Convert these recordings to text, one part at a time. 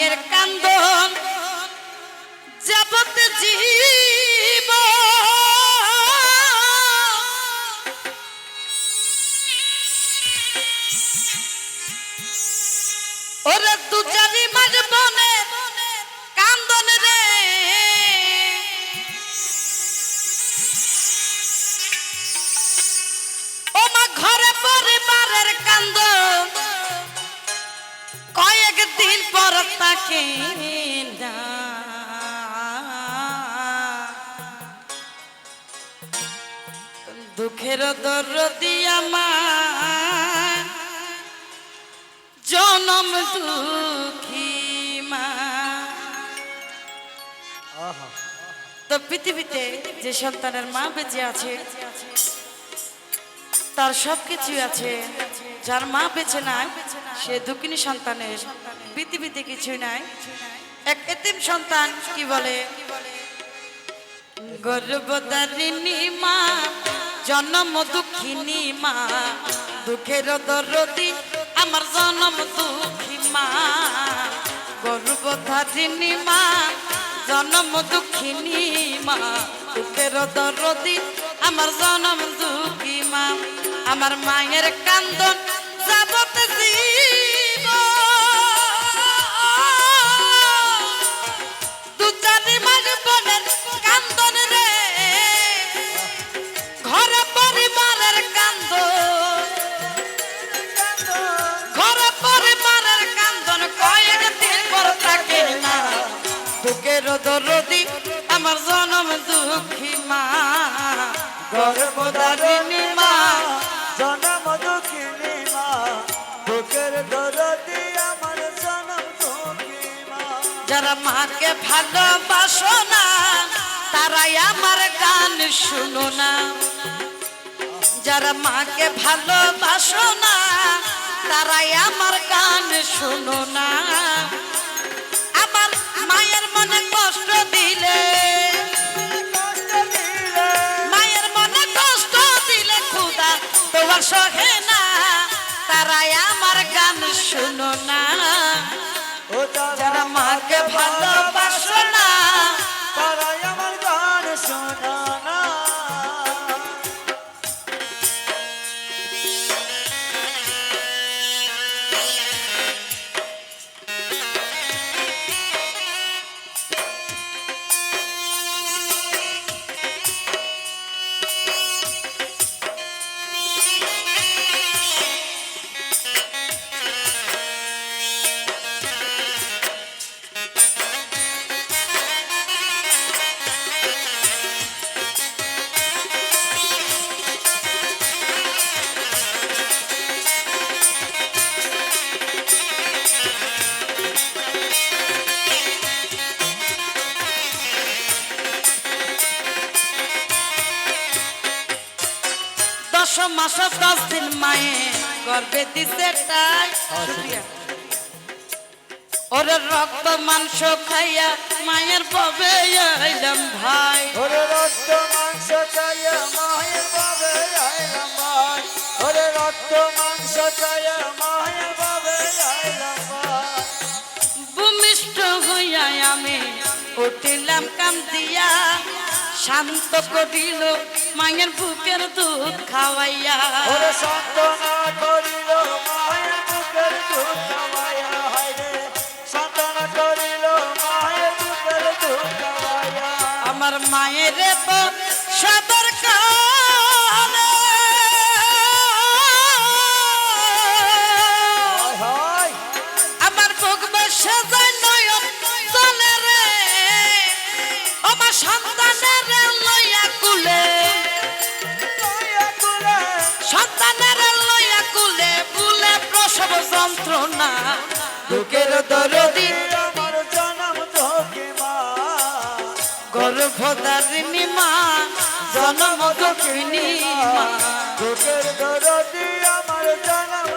মায়ের কান্দন দুঃখের দরদি আমার, জনম দুঃখী মা। তো পৃথিবীতে যে সন্তানের মা বেঁচে আছে, তার সব কিছুই আছে। যার মা বেঁচে নাই, সে দুঃখিনী সন্তানের পৃথিবীতে কিছুই নাই। এক এতিম সন্তান কি বলে? গর্ভদারিণী মা, জন্ম দুঃখিনী মা, দুঃখের দরদি আমার জন্ম দুঃখী মা। গর্ভধারিণী মা, জন্ম দুঃখিনী মা, দুঃখের দরদি আমার জন্ম দুঃখী মা। আমার মায়ের কান্দন যাবত যারা মাকে ভালোবাসো না, তারাই আমার গান শুনো না। যারা মাকে ভালোবাসো না, তারাই আমার গান শুনো না। আমার মায়ের মনে কষ্ট দিলে, মায়ের মনে কষ্ট দিলে খুদা তোমার সহে না, তারাই আমার গান শুনো না। যারা মাকে ভালোবাসো না। দশ মায়ে গর্বে দিছে তাই। ওরে রক্ত মাংস খাইয়া মায়ের ববে আইলাম ভাই। ওরে রক্ত মাংস চাইয়া মায়ের বাবে আইলাম ভাই। ওরে রক্ত মাংস চাইয়া মায়ের বাবে আইলাম ভাই। ভূমিষ্ঠ হইয়া আমি উঠিলাম কাম দিয়া শান্ত করিল মায়ের বুকের দুধ খাওয়াইয়া। করিল মায়ের বুকের দুধ খাওয়াইয়া। করিল মায়ের বুকের দুধ খাওয়াইয়া। আমার মায়ের পথ কালে যন্ত্রণা বুকের দরদি আমার জনম তোকে মা। গর্ভধারিণী মা, জনম দক্ষিণী মা। বুকের দরদি, আমার জনম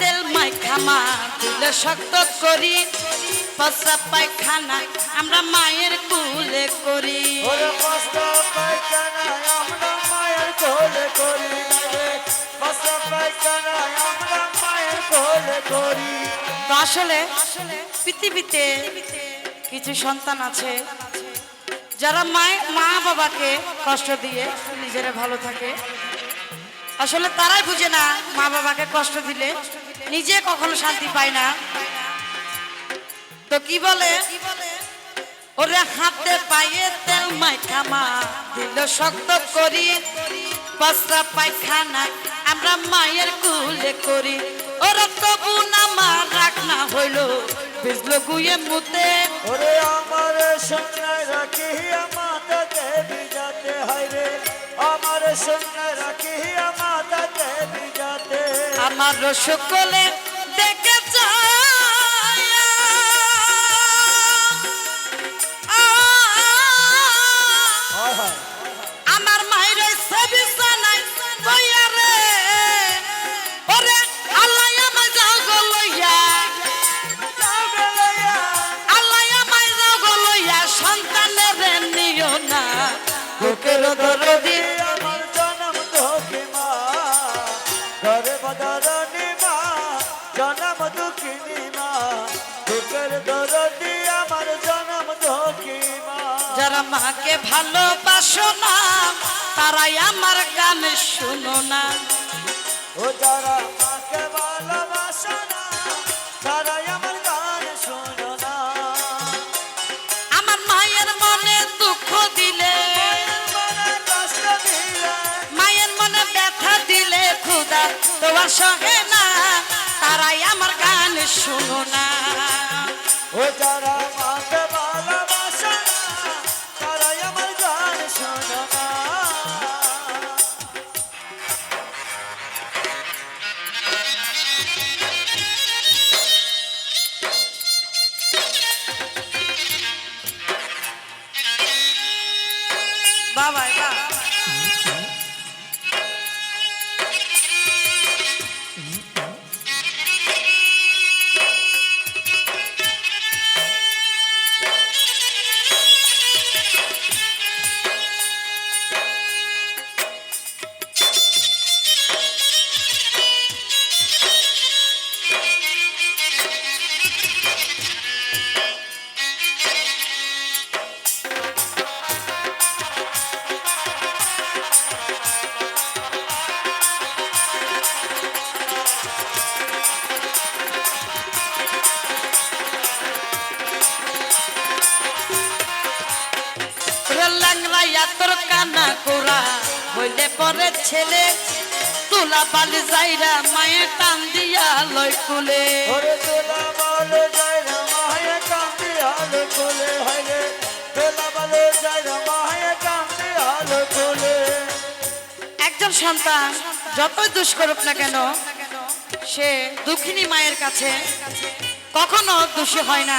তেল মাইখামা দিলে শক্ত করি পচা পায়খানা আমরা মায়ের কুলে করি। মায়ের কোলে মায়ের কোলে আসলে পৃথিবীতে কিছু সন্তান আছে যারা মায় মা বাবাকে কষ্ট দিয়ে নিজেরা ভালো থাকে। আসলে তারাই বুঝে না মা বাবাকে কষ্ট দিলে নিজে কখনো শান্তি পায় না। তো কি বলে? ওরে হাতে পায়ে তেল মাইখামা দিল শক্ত করি পচরা পায়খানা আমরা মায়ের কুলে করি। ওরা তবু না মা রাখ না হইল বিজলো গুয়ে মুতে। ওরে আমার সঙ্গে রাখি মাতা দেবী যাতে হয় রে। আমার সঙ্গে রাখি মাতা দেবী আমার সকলে যারা মাকে ভালোবাসো না তারাই আমার গান শুনো না। ও যারা মাকে ভালোবাসে না তারাই আমার গান শোনো না। আমার মায়ের মনে দুঃখ দিলে দিলে মায়ের মনে ব্যথা দিলে খুদা তোমার সহে না তারাই আমার গান শুনো না। ও যারা হইলে পরে ছেলে তুলা বালি যাইরা মায়ের টান দিয়া লয় কুলে একজন সন্তান যতই দুষ করুক না কেন সে দুঃখিনী মায়ের কাছে কখনো দোষী হয় না।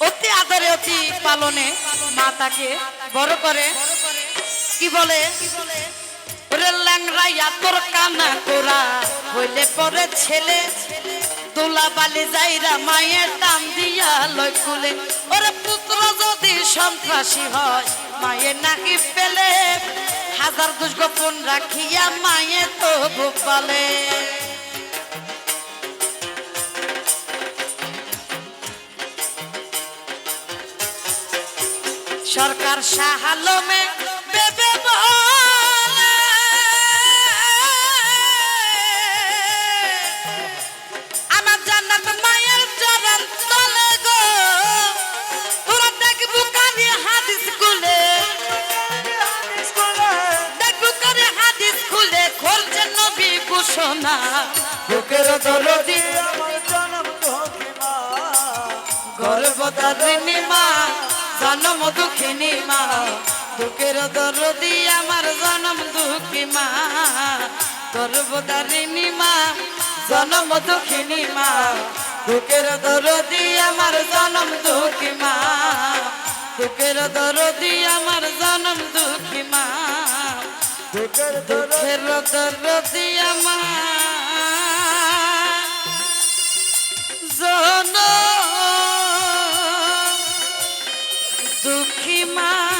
অতি আদরে অতি পালনে মা তাকে বড় করে কি বলে? তোর কানা কোরা। হইলে পরে ছেলে দোলা বালি যাইরা মায়ের টান দিয়া কুলে। ওরে পুত্র যদি সন্ত্রাসী হয় মায়ের নাকি পেলে। হাজার দুষ গোপন রাখিয়া মায়ে তো গোপালে সরকার সাহালমে ঘোষণা। বুকের দরদি আমার জনম ধোকে মা। গর্ভধারিণী মা জনম দুঃখিনী মা। দুঃখের দরদি আমার জনম দুঃখী মা গর্ভধারিণী মা জনম দুঃখিনী মা। দুঃখের দরদি আমার জনম দুঃখী মা দুঃখের দরদি আমার জনম দুঃখী মা। দুঃখের দুঃখের দরদি আমার জন দুঃখী মা।